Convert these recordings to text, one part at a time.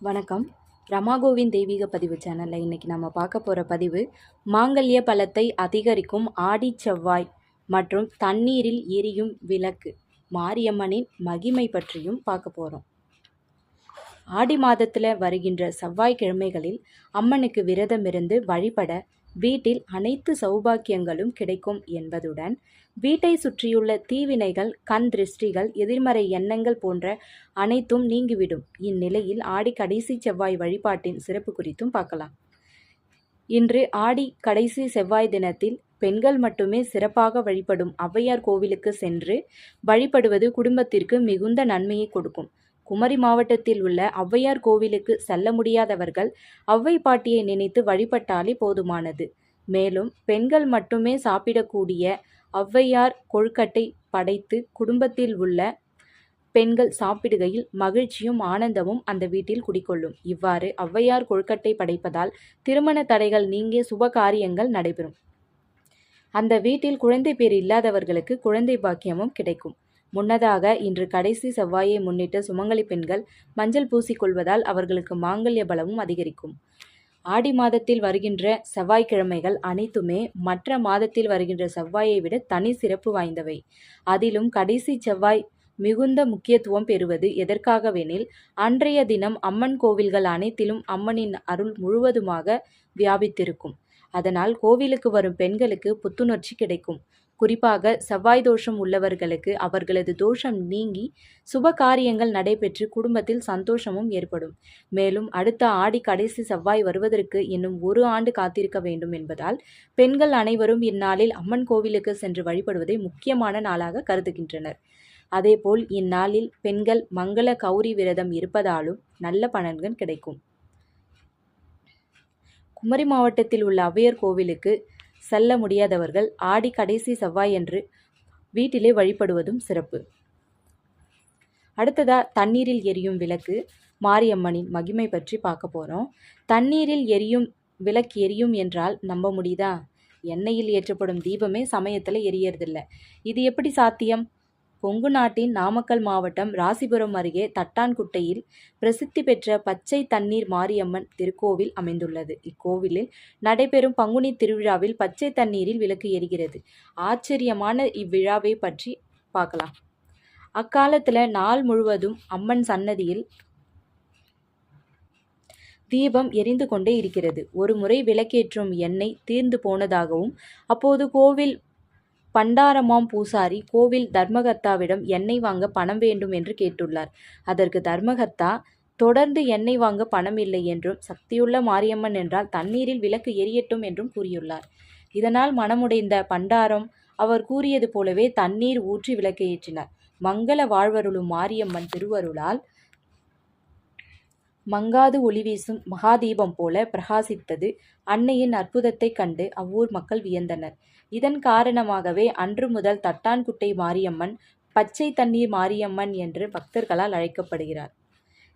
வணக்கம். ரமாகோவின் தெய்வீக பதிவு சேனலில் இன்றைக்கி நம்ம பார்க்க போகிற பதிவு மாங்கல்ய பலத்தை அதிகரிக்கும் ஆடி செவ்வாய் மற்றும் தண்ணீரில் எரியும் விளக்கு மாரியம்மனின் மகிமை பற்றியும் பார்க்க போகிறோம் ஆடி மாதத்தில் வருகின்ற செவ்வாய்க்கிழமைகளில் அம்மனுக்கு விரதமிருந்து வழிபட வீட்டில் அனைத்து சௌபாக்கியங்களும் கிடைக்கும் என்பதுடன் வீட்டை சுற்றியுள்ள தீவினைகள் கண் திருஷ்டிகள் எதிர்மறை எண்ணங்கள் போன்ற அனைத்தும் நீங்கிவிடும். இந்நிலையில் ஆடி கடைசி செவ்வாய் வழிபாட்டின் சிறப்பு குறித்தும் பார்க்கலாம். இன்று ஆடி கடைசி செவ்வாய் தினத்தில் பெண்கள் மட்டுமே சிறப்பாக வழிபடும் ஔவையார் கோவிலுக்கு சென்று வழிபடுவது குடும்பத்திற்கு மிகுந்த நன்மையை கொடுக்கும். குமரி மாவட்டத்தில் உள்ள ஔவையார் கோவிலுக்கு செல்ல முடியாதவர்கள் ஔவை பாட்டியை நினைத்து வழிபட்டாலே போதுமானது. மேலும் பெண்கள் மட்டுமே சாப்பிடக்கூடிய ஔவையார் கொழுக்கட்டை படைத்து குடும்பத்தில் உள்ள பெண்கள் சாப்பிடுகையில் மகிழ்ச்சியும் ஆனந்தமும் அந்த வீட்டில் குடிக்கொள்ளும் இவ்வாறு ஔவையார் கொழுக்கட்டை படைப்பதால் திருமண தடைகள் நீங்கிய சுப காரியங்கள் நடைபெறும். அந்த வீட்டில் குழந்தை பேர் இல்லாதவர்களுக்கு குழந்தை பாக்கியமும் கிடைக்கும். முன்னதாக இன்று கடைசி செவ்வாயை முன்னிட்டு சுமங்கலி பெண்கள் மஞ்சள் பூசிக்கொள்வதால் அவர்களுக்கு மாங்கல்ய பலமும் அதிகரிக்கும். ஆடி மாதத்தில் வருகின்ற செவ்வாய்க்கிழமைகள் அனைத்துமே மற்ற மாதத்தில் வருகின்ற செவ்வாயை விட தனி சிறப்பு வாய்ந்தவை. அதிலும் கடைசி செவ்வாய் மிகுந்த முக்கியத்துவம் பெறுவது எதற்காகவெனில் அன்றைய தினம் அம்மன் கோவில்கள் அனைத்திலும் அம்மனின் அருள் முழுவதுமாக வியாபித்திருக்கும். அதனால் கோவிலுக்கு வரும் பெண்களுக்கு புத்துணர்ச்சி கிடைக்கும். குறிப்பாக செவ்வாய் தோஷம் உள்ளவர்களுக்கு அவர்களது தோஷம் நீங்கி சுப காரியங்கள் நடைபெற்று குடும்பத்தில் சந்தோஷமும் ஏற்படும். மேலும் அடுத்த ஆடி கடைசி செவ்வாய் வருவதற்கு இன்னும் ஒரு ஆண்டு காத்திருக்க வேண்டும் என்பதால் பெண்கள் அனைவரும் இந்நாளில் அம்மன் கோவிலுக்கு சென்று வழிபடுவதை முக்கியமான நாளாக கருதுகின்றனர். அதேபோல் இந்நாளில் பெண்கள் மங்கள கௌரி விரதம் இருப்பதாலும் நல்ல பலன்கள் கிடைக்கும். குமரி மாவட்டத்தில் உள்ள அவ்வையர் கோவிலுக்கு செல்ல முடியாதவர்கள் ஆடி கடைசி செவ்வாயன்று வீட்டிலே வழிபடுவதும் சிறப்பு. அடுத்ததா தண்ணீரில் எரியும் விளக்கு மாரியம்மனின் மகிமை பற்றி பார்க்க போகிறோம் தண்ணீரில் எரியும் விளக்கு எரியும் என்றால் நம்ப முடியுதா? எண்ணெயில் ஏற்றப்படும் தீபமே சமயத்தில் எரியறதில்ல. இது எப்படி சாத்தியம்? கொங்கு நாட்டின் நாமக்கல் மாவட்டம் ராசிபுரம் அருகே தட்டான்குட்டையில் பிரசித்தி பெற்ற பச்சை தண்ணீர் மாரியம்மன் திருக்கோவில் அமைந்துள்ளது. இக்கோவிலில் நடைபெறும் பங்குனி திருவிழாவில் பச்சை தண்ணீரில் விளக்கு எரிகிறது. ஆச்சரியமான இவ்விழாவை பற்றி பார்க்கலாம். அக்காலத்தில் நாள் முழுவதும் அம்மன் சன்னதியில் தீபம் எரிந்து கொண்டே இருக்கிறது. ஒரு முறை விளக்கேற்றும் எண்ணெய் தீர்ந்து போனதாகவும் அப்போது கோவில் பண்டாரமாம் பூசாரி கோவில் தர்மகர்த்தாவிடம் எண்ணெய் வாங்க பணம் வேண்டும் என்று கேட்டுள்ளார். அதற்கு தர்மகர்த்தா தொடர்ந்து எண்ணெய் வாங்க பணம் இல்லை என்றும் சக்தியுள்ள மாரியம்மன் என்றால் தண்ணீரில் விளக்கு எரியட்டும் என்றும் கூறியுள்ளார். இதனால் மனமுடைந்த பண்டாரம் அவர் கூறியது போலவே தண்ணீர் ஊற்றி விளக்கு ஏற்றினார் மங்கள வாழ்வருளும் மாரியம்மன் திருவருளால் மங்காது ஒளி வீசும் மகாதீபம் போல பிரகாசித்தது அன்னையின் அற்புதத்தைக் கண்டு அவ்வூர் மக்கள் வியந்தனர். இதன் காரணமாகவே அன்று முதல் தட்டான்குட்டை மாரியம்மன் பச்சை தண்ணீர் மாரியம்மன் என்று பக்தர்களால் அழைக்கப்படுகிறார்.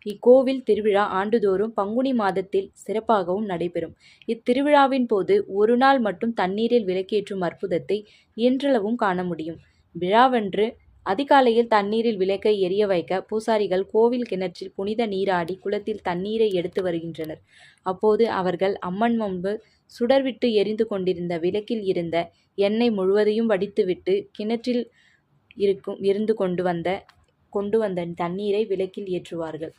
இக்கோவில் திருவிழா ஆண்டுதோறும் பங்குனி மாதத்தில் சிறப்பாகவும் நடைபெறும். இத்திருவிழாவின் போது ஒரு நாள் மட்டும் தண்ணீரில் விளக்கேற்றும் அற்புதத்தை இன்றளவும் காண முடியும். விழாவன்று அதிகாலையில் தண்ணீரில் விளக்கை எரிய வைக்க பூசாரிகள் கோவில் கிணற்றில் புனித நீராடி குளத்தில் தண்ணீரை எடுத்து வருகின்றனர். அப்போது அவர்கள் அம்மன் முன்பு சுடர்விட்டு எரிந்து கொண்டிருந்த விளக்கில் இருந்த எண்ணெய் முழுவதையும் வடித்துவிட்டு கிணற்றில் இருக்கும் இருந்து கொண்டு வந்த கொண்டு வந்த தண்ணீரை விளக்கில் ஏற்றுவார்கள்.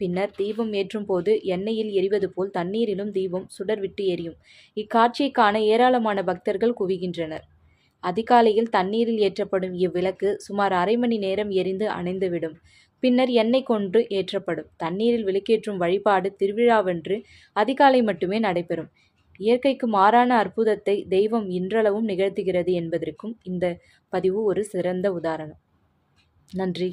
பின்னர் தீபம் ஏற்றும் போது எண்ணெயில் எரிவது போல் தண்ணீரிலும் தீபம் சுடர்விட்டு எரியும். இக்காட்சியை காண ஏராளமான பக்தர்கள் குவிகின்றனர். அதிகாலையில் தண்ணீரில் ஏற்றப்படும் இவ்விளக்கு சுமார் அரை மணி நேரம் எரிந்து அணைந்துவிடும். பின்னர் எண்ணெய் கொன்று ஏற்றப்படும். தண்ணீரில் விளக்கேற்றும் வழிபாடு திருவிழாவென்று அதிகாலை மட்டுமே நடைபெறும். இயற்கைக்கு மாறான அற்புதத்தை தெய்வம் இன்றளவும் நிகழ்த்துகிறது என்பதற்கும் இந்த பதிவு ஒரு சிறந்த உதாரணம். நன்றி.